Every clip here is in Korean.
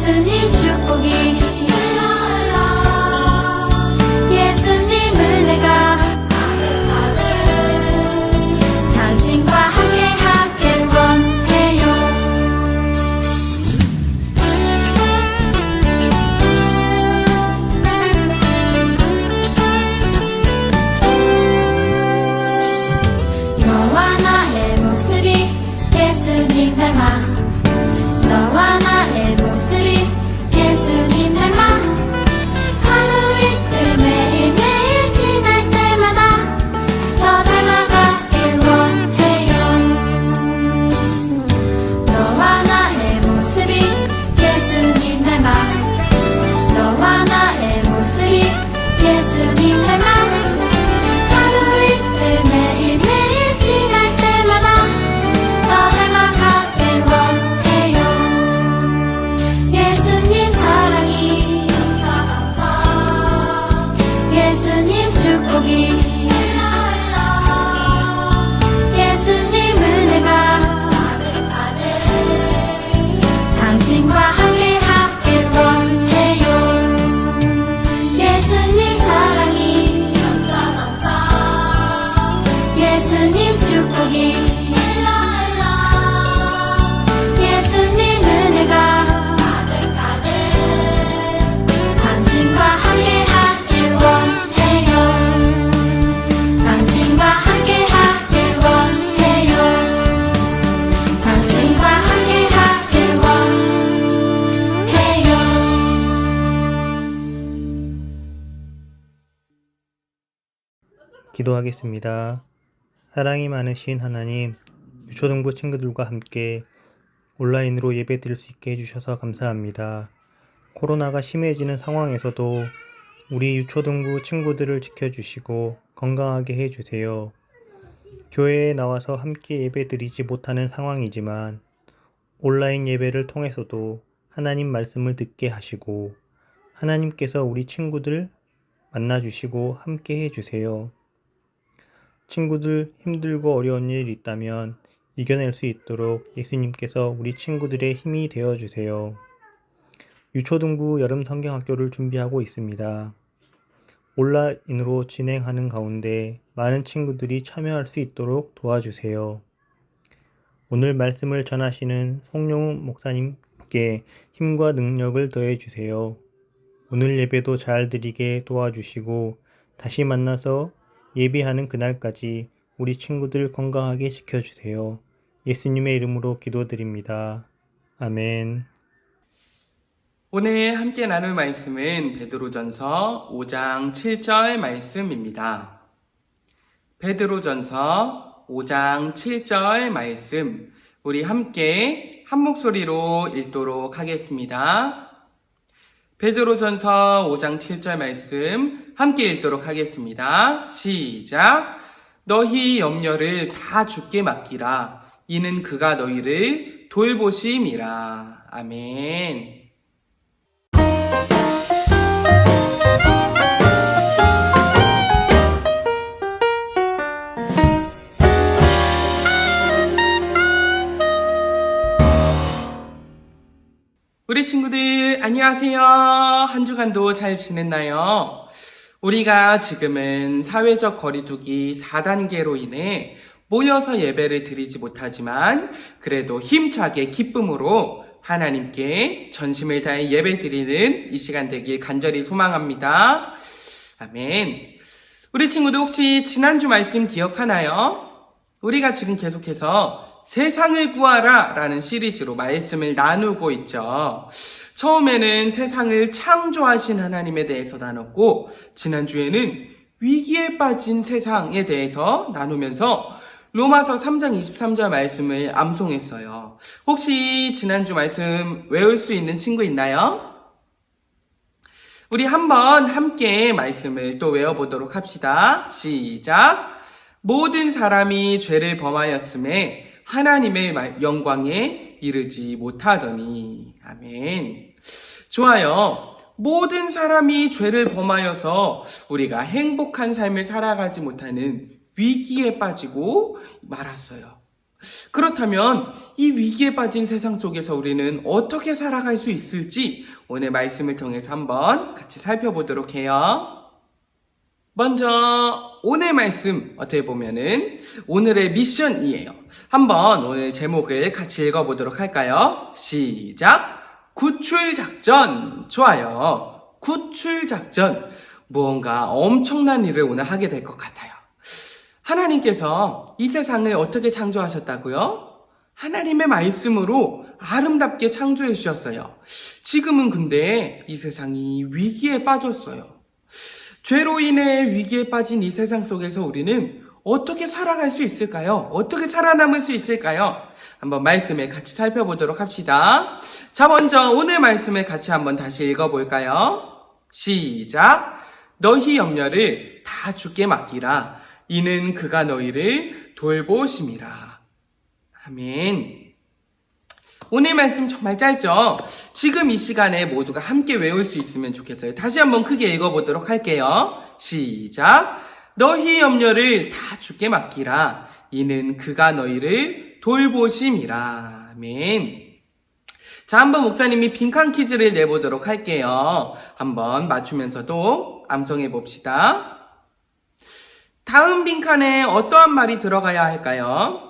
예수님 축복이 기도하겠습니다. 사랑이 많으신 하나님, 유초등부 친구들과 함께 온라인으로 예배 드릴 수 있게 해주셔서 감사합니다. 코로나가 심해지는 상황에서도 우리 유초등부 친구들을 지켜주시고 건강하게 해주세요. 교회에 나와서 함께 예배 드리지 못하는 상황이지만 온라인 예배를 통해서도 하나님 말씀을 듣게 하시고 하나님께서 우리 친구들 만나주시고 함께 해주세요. 친구들 힘들고 어려운 일 있다면 이겨낼 수 있도록 예수님께서 우리 친구들의 힘이 되어 주세요. 유초등부 여름 성경학교를 준비하고 있습니다. 온라인으로 진행하는 가운데 많은 친구들이 참여할 수 있도록 도와주세요. 오늘 말씀을 전하시는 송영우 목사님께 힘과 능력을 더해 주세요. 오늘 예배도 잘 드리게 도와주시고 다시 만나서 예배하는 그날까지 우리 친구들 건강하게 지켜주세요. 예수님의 이름으로 기도드립니다. 아멘. 오늘 함께 나눌 말씀은 베드로전서 5장 7절 말씀입니다. 베드로전서 5장 7절 말씀 우리 함께 한 목소리로 읽도록 하겠습니다. 베드로전서 5장 7절 말씀 함께 읽도록 하겠습니다. 시작. 너희 염려를 다 주께 맡기라. 이는 그가 너희를 돌보심이라. 아멘. 친구들 안녕하세요. 한 주간도 잘 지냈나요? 우리가 지금은 사회적 거리두기 4단계로 인해 모여서 예배를 드리지 못하지만 그래도 힘차게 기쁨으로 하나님께 전심을 다해 예배 드리는 이 시간 되길 간절히 소망합니다. 아멘. 우리 친구들 혹시 지난주 말씀 기억하나요? 우리가 지금 계속해서 세상을 구하라 라는 시리즈로 말씀을 나누고 있죠. 처음에는 세상을 창조하신 하나님에 대해서 나눴고, 지난주에는 위기에 빠진 세상에 대해서 나누면서 로마서 3장 23절 말씀을 암송했어요. 혹시 지난주 말씀 외울 수 있는 친구 있나요? 우리 한번 함께 말씀을 또 외워보도록 합시다. 시작. 모든 사람이 죄를 범하였음에 하나님의 말- 영광에 이르지 못하더니. 아멘. 좋아요. 모든 사람이 죄를 범하여서 우리가 행복한 삶을 살아가지 못하는 위기에 빠지고 말았어요. 그렇다면 이 위기에 빠진 세상 속에서 우리는 어떻게 살아갈 수 있을지 오늘 말씀을 통해서 한번 같이 살펴보도록 해요. 먼저 오늘 말씀 어떻게 보면은 오늘의 미션이에요. 한번 오늘 제목을 같이 읽어보도록 할까요? 시작! 구출 작전! 좋아요. 구출 작전. 무언가 엄청난 일을 오늘 하게 될 것 같아요. 하나님께서 이 세상을 어떻게 창조하셨다고요? 하나님의 말씀으로 아름답게 창조해 주셨어요. 지금은 근데 이 세상이 위기에 빠졌어요. 죄로 인해 위기에 빠진 이 세상 속에서 우리는 어떻게 살아갈 수 있을까요? 어떻게 살아남을 수 있을까요? 한번 말씀을 같이 살펴보도록 합시다. 자, 먼저 오늘 말씀을 같이 한번 다시 읽어볼까요? 시작! 너희 염려를 다 주께 맡기라. 이는 그가 너희를 돌보심이라. 아멘. 오늘 말씀 정말 짧죠? 지금 이 시간에 모두가 함께 외울 수 있으면 좋겠어요. 다시 한번 크게 읽어보도록 할게요. 시작. 너희 염려를 다 주께 맡기라. 이는 그가 너희를 돌보심이라. 아멘. 자, 한번 목사님이 빈칸 퀴즈를 내보도록 할게요. 한번 맞추면서도 암송해 봅시다. 다음 빈칸에 어떠한 말이 들어가야 할까요?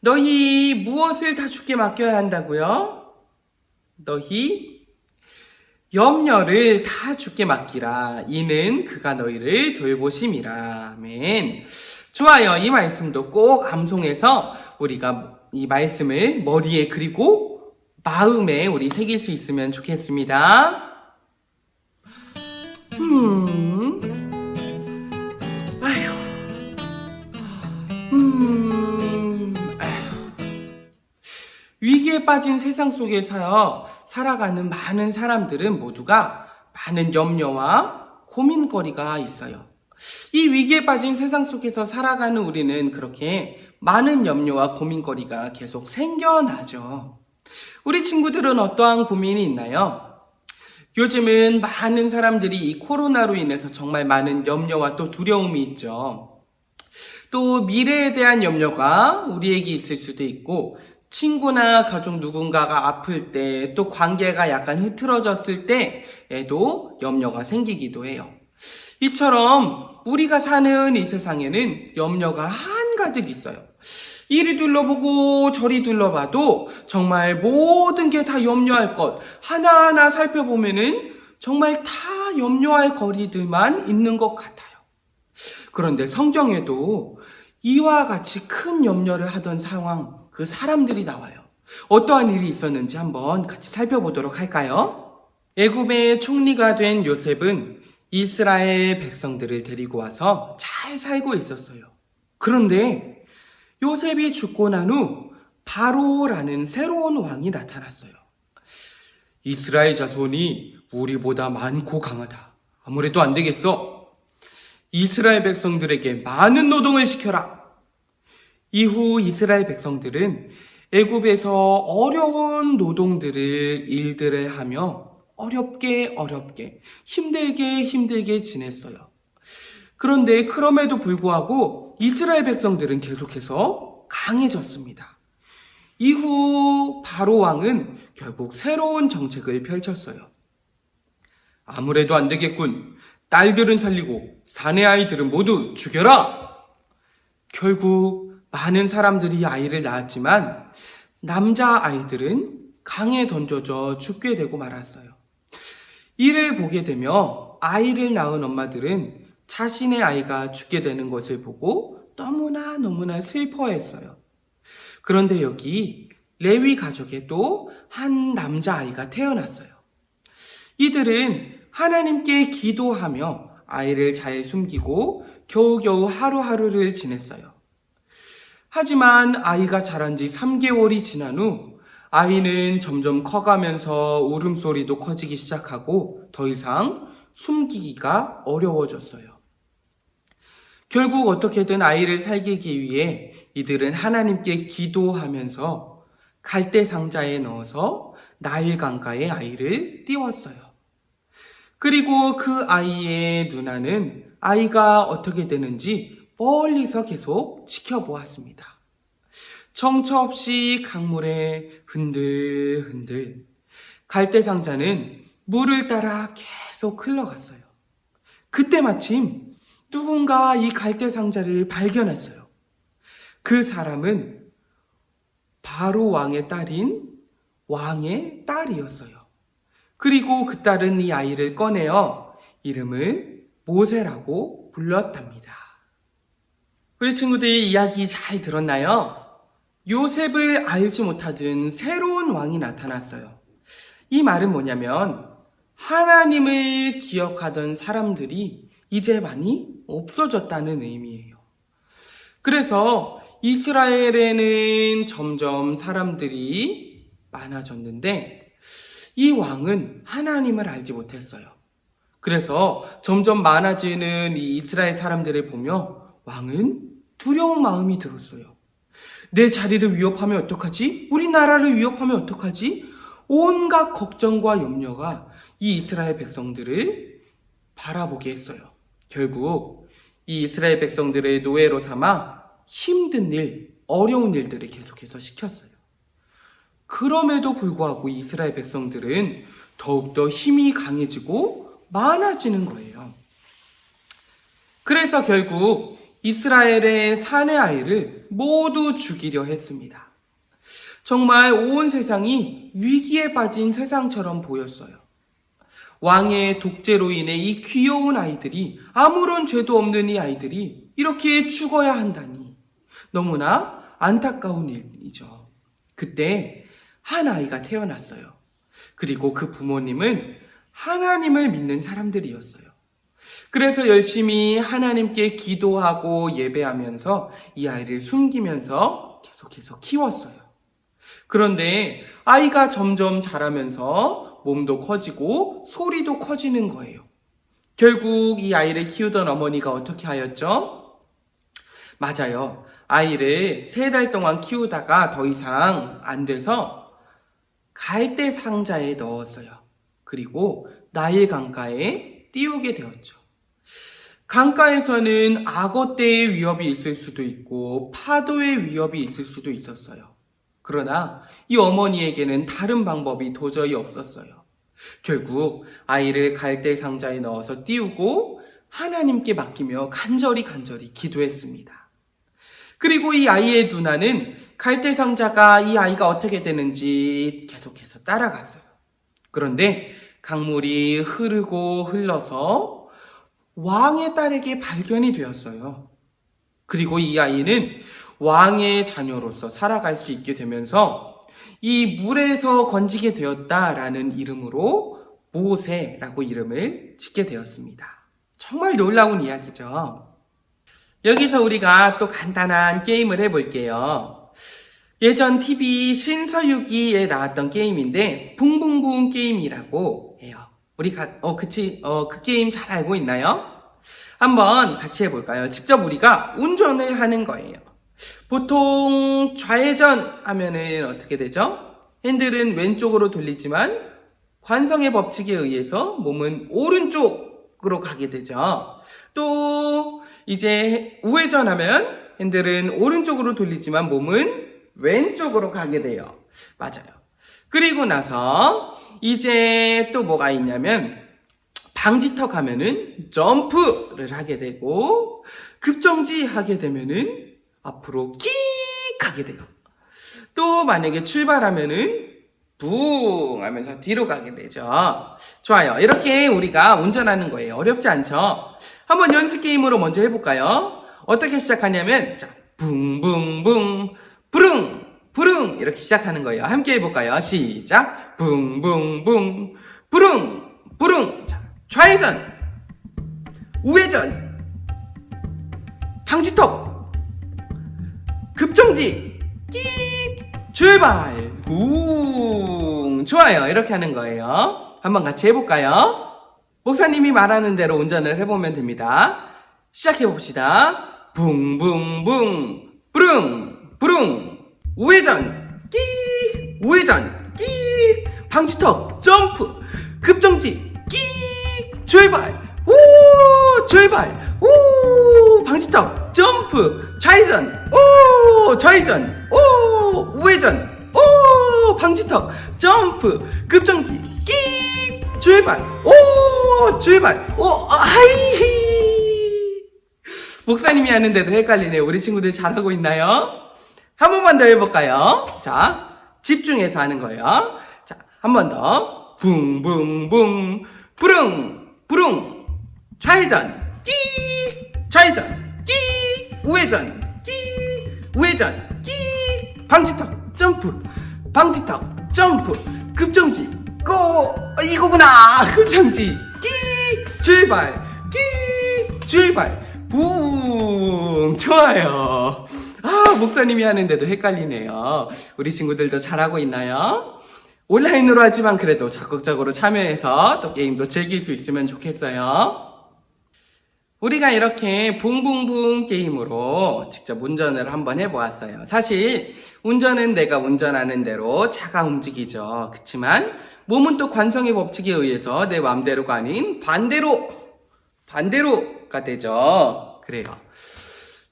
너희 무엇을 다 주께 맡겨야 한다고요? 너희 염려를 다 주께 맡기라. 이는 그가 너희를 돌보심이라. 아멘. 좋아요. 이 말씀도 꼭 암송해서 우리가 이 말씀을 머리에 그리고 마음에 우리 새길 수 있으면 좋겠습니다. 음. 위기에 빠진 세상 속에서 살아가는 많은 사람들은 모두가 많은 염려와 고민거리가 있어요. 이 위기에 빠진 세상 속에서 살아가는 우리는 그렇게 많은 염려와 고민거리가 계속 생겨나죠. 우리 친구들은 어떠한 고민이 있나요? 요즘은 많은 사람들이 이 코로나로 인해서 정말 많은 염려와 또 두려움이 있죠. 또 미래에 대한 염려가 우리에게 있을 수도 있고 친구나 가족 누군가가 아플 때 또 관계가 약간 흐트러졌을 때에도 염려가 생기기도 해요. 이처럼 우리가 사는 이 세상에는 염려가 한가득 있어요. 이리 둘러보고 저리 둘러봐도 정말 모든 게 다 염려할 것 하나하나 살펴보면은 정말 다 염려할 거리들만 있는 것 같아요. 그런데 성경에도 이와 같이 큰 염려를 하던 상황, 그 사람들이 나와요. 어떠한 일이 있었는지 한번 같이 살펴보도록 할까요? 애굽의 총리가 된 요셉은 이스라엘 백성들을 데리고 와서 잘 살고 있었어요. 그런데 요셉이 죽고 난 후 바로라는 새로운 왕이 나타났어요. 이스라엘 자손이 우리보다 많고 강하다. 아무래도 안 되겠어. 이스라엘 백성들에게 많은 노동을 시켜라. 이후 이스라엘 백성들은 애굽에서 어려운 노동들을 일들을 하며 어렵게 어렵게 힘들게 힘들게 지냈어요. 그런데 그럼에도 불구하고 이스라엘 백성들은 계속해서 강해졌습니다. 이후 바로 왕은 결국 새로운 정책을 펼쳤어요. 아무래도 안 되겠군. 딸들은 살리고 사내 아이들은 모두 죽여라. 결국 많은 사람들이 아이를 낳았지만 남자 아이들은 강에 던져져 죽게 되고 말았어요. 이를 보게 되며 아이를 낳은 엄마들은 자신의 아이가 죽게 되는 것을 보고 너무나 너무나 슬퍼했어요. 그런데 여기 레위 가족에도 한 남자 아이가 태어났어요. 이들은 하나님께 기도하며 아이를 잘 숨기고 겨우겨우 하루하루를 지냈어요. 하지만 아이가 자란 지 3개월이 지난 후 아이는 점점 커가면서 울음소리도 커지기 시작하고 더 이상 숨기기가 어려워졌어요. 결국 어떻게든 아이를 살리기 위해 이들은 하나님께 기도하면서 갈대 상자에 넣어서 나일 강가에 아이를 띄웠어요. 그리고 그 아이의 누나는 아이가 어떻게 되는지 멀리서 계속 지켜보았습니다. 정처 없이 강물에 흔들흔들 갈대 상자는 물을 따라 계속 흘러갔어요. 그때 마침 누군가 이 갈대 상자를 발견했어요. 그 사람은 바로 왕의 딸인 왕의 딸이었어요. 그리고 그 딸은 이 아이를 꺼내어 이름을 모세라고 불렀답니다. 우리 친구들이 이야기 잘 들었나요? 요셉을 알지 못하던 새로운 왕이 나타났어요. 이 말은 뭐냐면 하나님을 기억하던 사람들이 이제 많이 없어졌다는 의미예요. 그래서 이스라엘에는 점점 사람들이 많아졌는데 이 왕은 하나님을 알지 못했어요. 그래서 점점 많아지는 이 이스라엘 사람들을 보며 왕은 두려운 마음이 들었어요. 내 자리를 위협하면 어떡하지? 우리나라를 위협하면 어떡하지? 온갖 걱정과 염려가 이 이스라엘 백성들을 바라보게 했어요. 결국 이 이스라엘 백성들을 노예로 삼아 힘든 일, 어려운 일들을 계속해서 시켰어요. 그럼에도 불구하고 이 이스라엘 백성들은 더욱더 힘이 강해지고 많아지는 거예요. 그래서 결국 이스라엘의 사내 아이를 모두 죽이려 했습니다. 정말 온 세상이 위기에 빠진 세상처럼 보였어요. 왕의 독재로 인해 이 귀여운 아이들이 아무런 죄도 없는 이 아이들이 이렇게 죽어야 한다니 너무나 안타까운 일이죠. 그때 한 아이가 태어났어요. 그리고 그 부모님은 하나님을 믿는 사람들이었어요. 그래서 열심히 하나님께 기도하고 예배하면서 이 아이를 숨기면서 계속해서 키웠어요. 그런데 아이가 점점 자라면서 몸도 커지고 소리도 커지는 거예요. 결국 이 아이를 키우던 어머니가 어떻게 하였죠? 맞아요. 아이를 세 달 동안 키우다가 더 이상 안 돼서 갈대 상자에 넣었어요. 그리고 나일 강가에 띄우게 되었죠. 강가에서는 악어떼의 위협이 있을 수도 있고 파도의 위협이 있을 수도 있었어요. 그러나 이 어머니에게는 다른 방법이 도저히 없었어요. 결국 아이를 갈대 상자에 넣어서 띄우고 하나님께 맡기며 간절히 간절히 기도했습니다. 그리고 이 아이의 누나는 갈대 상자가 이 아이가 어떻게 되는지 계속해서 따라갔어요. 그런데 강물이 흐르고 흘러서 왕의 딸에게 발견이 되었어요. 그리고 이 아이는 왕의 자녀로서 살아갈 수 있게 되면서 이 물에서 건지게 되었다라는 이름으로 모세라고 이름을 짓게 되었습니다. 정말 놀라운 이야기죠. 여기서 우리가 또 간단한 게임을 해볼게요. 예전 TV 신서유기에 나왔던 게임인데 붕붕붕 게임이라고 해요. 우리 가, 어, 그치, 어, 그 게임 잘 알고 있나요? 한번 같이 해볼까요? 직접 우리가 운전을 하는 거예요. 보통 좌회전 하면은 어떻게 되죠? 핸들은 왼쪽으로 돌리지만 관성의 법칙에 의해서 몸은 오른쪽으로 가게 되죠. 또 이제 우회전 하면 핸들은 오른쪽으로 돌리지만 몸은 왼쪽으로 가게 돼요. 맞아요. 그리고 나서 이제 또 뭐가 있냐면 방지턱 하면은 점프를 하게 되고 급정지 하게 되면은 앞으로 끽 하게 돼요. 또 만약에 출발하면은 붕 하면서 뒤로 가게 되죠. 좋아요. 이렇게 우리가 운전하는 거예요. 어렵지 않죠? 한번 연습 게임으로 먼저 해볼까요? 어떻게 시작하냐면 자, 붕붕붕 부릉 부릉 이렇게 시작하는 거예요. 함께 해볼까요? 시작. 붕붕붕. 부릉 부릉. 자, 좌회전. 우회전. 방지턱. 급정지. 끽. 출발. 웅 좋아요. 이렇게 하는 거예요. 한번 같이 해볼까요? 목사님이 말하는 대로 운전을 해보면 됩니다. 시작해 봅시다. 붕붕붕. 부릉 부릉 우회전 끼 우회전 끼 방지턱 점프 급정지 끼 출발 오 출발 오 방지턱 점프 좌회전 오 좌회전 오 우회전 오 방지턱 점프 급정지 끼 출발 오 출발 오 아이 목사님이 하는데도 헷갈리네요. 우리 친구들 잘하고 있나요? 한 번만 더 해볼까요? 자, 집중해서 하는 거예요. 자, 한 번 더. 붕붕붕. 부릉 부릉. 좌회전. 끼. 좌회전. 끼. 우회전. 끼. 우회전. 끼. 방지턱 점프. 방지턱 점프. 급정지. 고 어, 이거구나. 급정지. 끼. 출발. 끼. 출발. 붕. 좋아요 아 목사님이 하는데도 헷갈리네요 우리 친구들도 잘하고 있나요? 온라인으로 하지만 그래도 적극적으로 참여해서 또 게임도 즐길 수 있으면 좋겠어요 우리가 이렇게 붕붕붕 게임으로 직접 운전을 한번 해보았어요. 사실 운전은 내가 운전하는 대로 차가 움직이죠. 그렇지만 몸은 또 관성의 법칙에 의해서 내 마음대로가 아닌 반대로 반대로가 되죠. 그래요.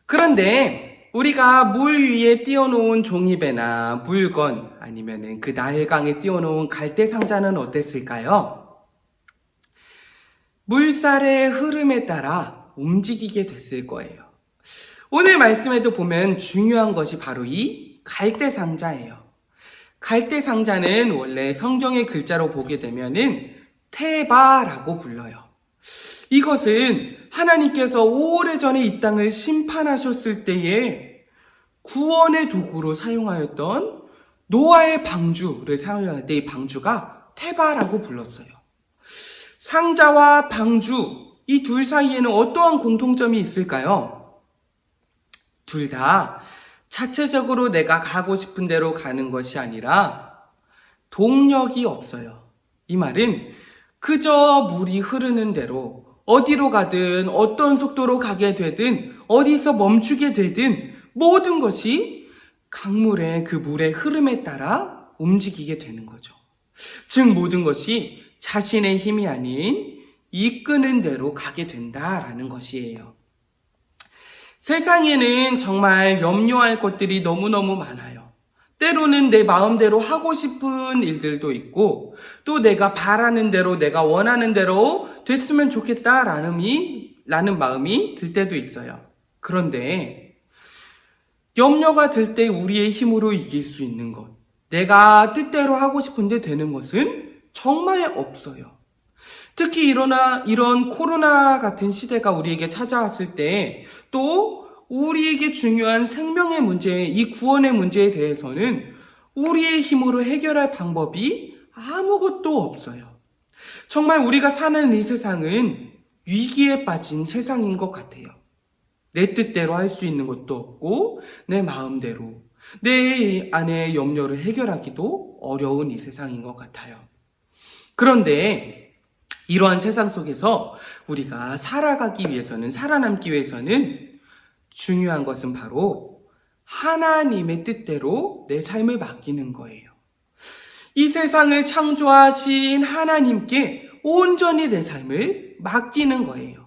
그런데 우리가 물 위에 띄워놓은 종이배나 물건 아니면은 그 나일강에 띄워놓은 갈대 상자는 어땠을까요? 물살의 흐름에 따라 움직이게 됐을 거예요. 오늘 말씀에도 보면 중요한 것이 바로 이 갈대 상자예요. 갈대 상자는 원래 성경의 글자로 보게 되면은 테바라고 불러요. 이것은 하나님께서 오래전에 이 땅을 심판하셨을 때에 구원의 도구로 사용하였던 노아의 방주를 때이 방주가 테바라고 불렀어요. 상자와 방주, 이 둘 사이에는 어떠한 공통점이 있을까요? 둘 다 자체적으로 내가 가고 싶은 대로 가는 것이 아니라 동력이 없어요. 이 말은 그저 물이 흐르는 대로 어디로 가든 어떤 속도로 가게 되든 어디서 멈추게 되든 모든 것이 강물의 그 물의 흐름에 따라 움직이게 되는 거죠. 즉 모든 것이 자신의 힘이 아닌 이끄는 대로 가게 된다라는 것이에요. 세상에는 정말 염려할 것들이 너무너무 많아요. 때로는 내 마음대로 하고 싶은 일들도 있고, 또 내가 바라는 대로, 내가 원하는 대로 됐으면 좋겠다라는 이, 라는 마음이 들 때도 있어요. 그런데, 염려가 들때 우리의 힘으로 이길 수 있는 것, 내가 뜻대로 하고 싶은데 되는 것은 정말 없어요. 특히 일어나, 이런 코로나 같은 시대가 우리에게 찾아왔을 때, 또 우리에게 중요한 생명의 문제, 이 구원의 문제에 대해서는 우리의 힘으로 해결할 방법이 아무것도 없어요. 정말 우리가 사는 이 세상은 위기에 빠진 세상인 것 같아요. 내 뜻대로 할 수 있는 것도 없고, 내 마음대로, 내 안의 염려를 해결하기도 어려운 이 세상인 것 같아요. 그런데 이러한 세상 속에서 우리가 살아가기 위해서는, 살아남기 위해서는 중요한 것은 바로 하나님의 뜻대로 내 삶을 맡기는 거예요. 이 세상을 창조하신 하나님께 온전히 내 삶을 맡기는 거예요.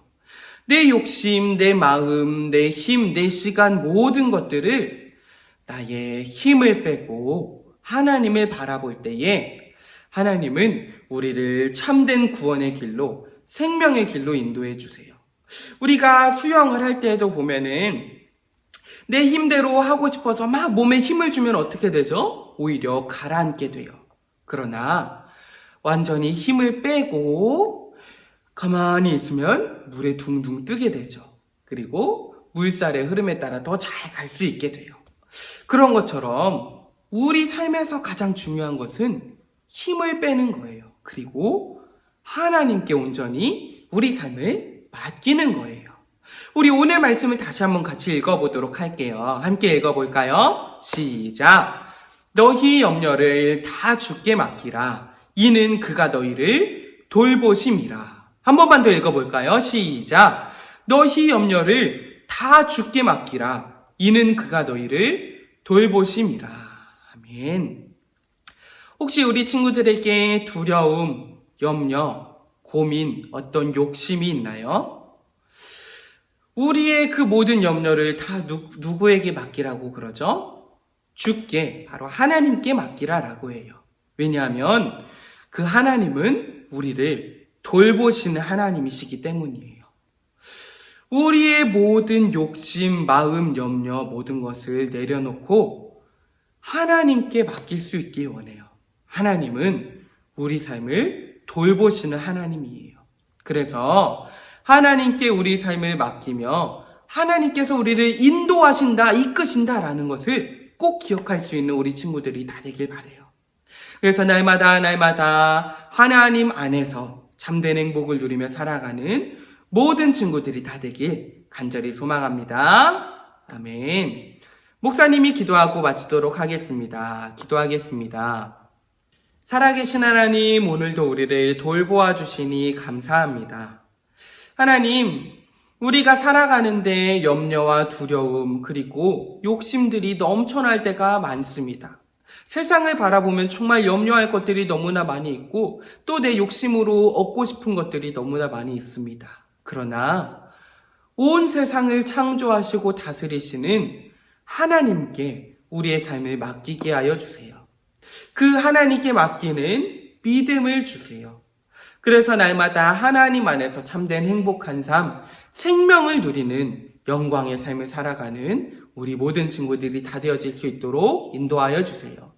내 욕심, 내 마음, 내 힘, 내 시간, 모든 것들을 나의 힘을 빼고 하나님을 바라볼 때에 하나님은 우리를 참된 구원의 길로 생명의 길로 인도해 주세요. 우리가 수영을 할 때에도 보면은 내 힘대로 하고 싶어서 막 몸에 힘을 주면 어떻게 되죠? 오히려 가라앉게 돼요. 그러나 완전히 힘을 빼고 가만히 있으면 물에 둥둥 뜨게 되죠. 그리고 물살의 흐름에 따라 더 잘 갈 수 있게 돼요. 그런 것처럼 우리 삶에서 가장 중요한 것은 힘을 빼는 거예요. 그리고 하나님께 온전히 우리 삶을 맡기는 거예요. 우리 오늘 말씀을 다시 한번 같이 읽어보도록 할게요. 함께 읽어볼까요? 시작. 너희 염려를 다 주께 맡기라. 이는 그가 너희를 돌보심이라. 한 번만 더 읽어볼까요? 시작. 너희 염려를 다 주께 맡기라. 이는 그가 너희를 돌보심이라. 아멘. 혹시 우리 친구들에게 두려움, 염려, 고민, 어떤 욕심이 있나요? 우리의 그 모든 염려를 다 누, 누구에게 맡기라고 그러죠? 주께, 바로 하나님께 맡기라라고 해요. 왜냐하면 그 하나님은 우리를 돌보시는 하나님이시기 때문이에요. 우리의 모든 욕심, 마음, 염려, 모든 것을 내려놓고 하나님께 맡길 수 있길 원해요. 하나님은 우리 삶을 돌보시는 하나님이에요. 그래서 하나님께 우리 삶을 맡기며 하나님께서 우리를 인도하신다, 이끄신다라는 것을 꼭 기억할 수 있는 우리 친구들이 다 되길 바래요. 그래서 날마다 날마다 하나님 안에서 참된 행복을 누리며 살아가는 모든 친구들이 다 되길 간절히 소망합니다. 아멘. 목사님이 기도하고 마치도록 하겠습니다. 기도하겠습니다. 살아계신 하나님, 오늘도 우리를 돌보아 주시니 감사합니다. 하나님, 우리가 살아가는데 염려와 두려움, 그리고 욕심들이 넘쳐날 때가 많습니다. 세상을 바라보면 정말 염려할 것들이 너무나 많이 있고, 또 내 욕심으로 얻고 싶은 것들이 너무나 많이 있습니다. 그러나, 온 세상을 창조하시고 다스리시는 하나님께 우리의 삶을 맡기게 하여 주세요. 그 하나님께 맡기는 믿음을 주세요. 그래서 날마다 하나님 안에서 참된 행복한 삶, 생명을 누리는 영광의 삶을 살아가는 우리 모든 친구들이 다 되어질 수 있도록 인도하여 주세요.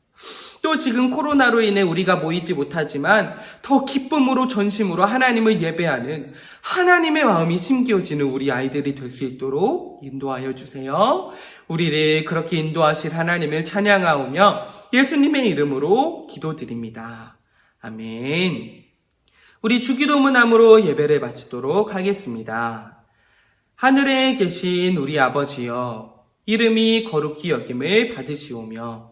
또 지금 코로나로 인해 우리가 모이지 못하지만 더 기쁨으로 전심으로 하나님을 예배하는 하나님의 마음이 심겨지는 우리 아이들이 될 수 있도록 인도하여 주세요. 우리를 그렇게 인도하실 하나님을 찬양하오며 예수님의 이름으로 기도드립니다. 아멘. 우리 주기도문함으로 예배를 마치도록 하겠습니다. 하늘에 계신 우리 아버지여, 이름이 거룩히 여김을 받으시오며,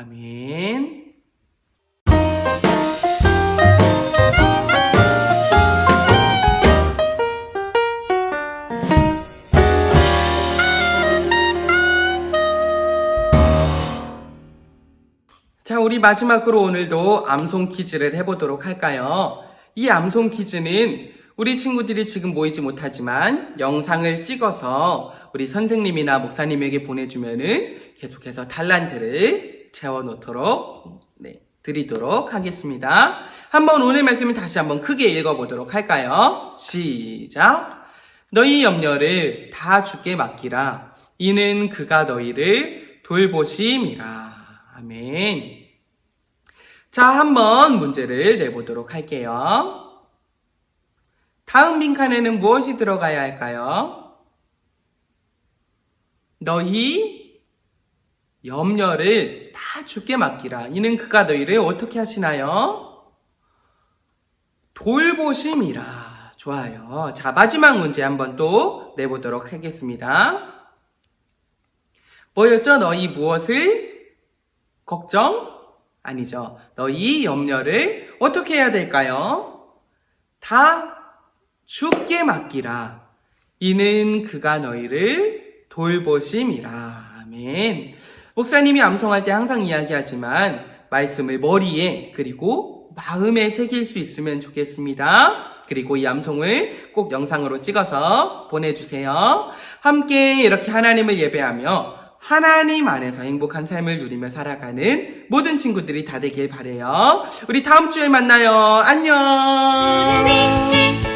아멘. 자, 우리 마지막으로 오늘도 암송 퀴즈를 해보도록 할까요? 이 암송 퀴즈는 우리 친구들이 지금 모이지 못하지만 영상을 찍어서 우리 선생님이나 목사님에게 보내주면은 계속해서 달란트를 채워놓도록 네, 드리도록 하겠습니다. 한번 오늘 말씀을 다시 한번 크게 읽어보도록 할까요? 시작! 너희 염려를 다 주께 맡기라. 이는 그가 너희를 돌보심이라. 아멘. 자, 한번 문제를 내보도록 할게요. 다음 빈칸에는 무엇이 들어가야 할까요? 너희 염려를 다 주께 맡기라. 이는 그가 너희를 어떻게 하시나요? 돌보심이라. 좋아요. 자, 마지막 문제 한번 또 내보도록 하겠습니다. 뭐였죠? 너희 무엇을 걱정? 아니죠. 너희 염려를 어떻게 해야 될까요? 다 주께 맡기라. 이는 그가 너희를 돌보심이라. 아멘. 목사님이 암송할 때 항상 이야기하지만 말씀을 머리에 그리고 마음에 새길 수 있으면 좋겠습니다. 그리고 이 암송을 꼭 영상으로 찍어서 보내주세요. 함께 이렇게 하나님을 예배하며 하나님 안에서 행복한 삶을 누리며 살아가는 모든 친구들이 다 되길 바래요. 우리 다음 주에 만나요. 안녕. 위해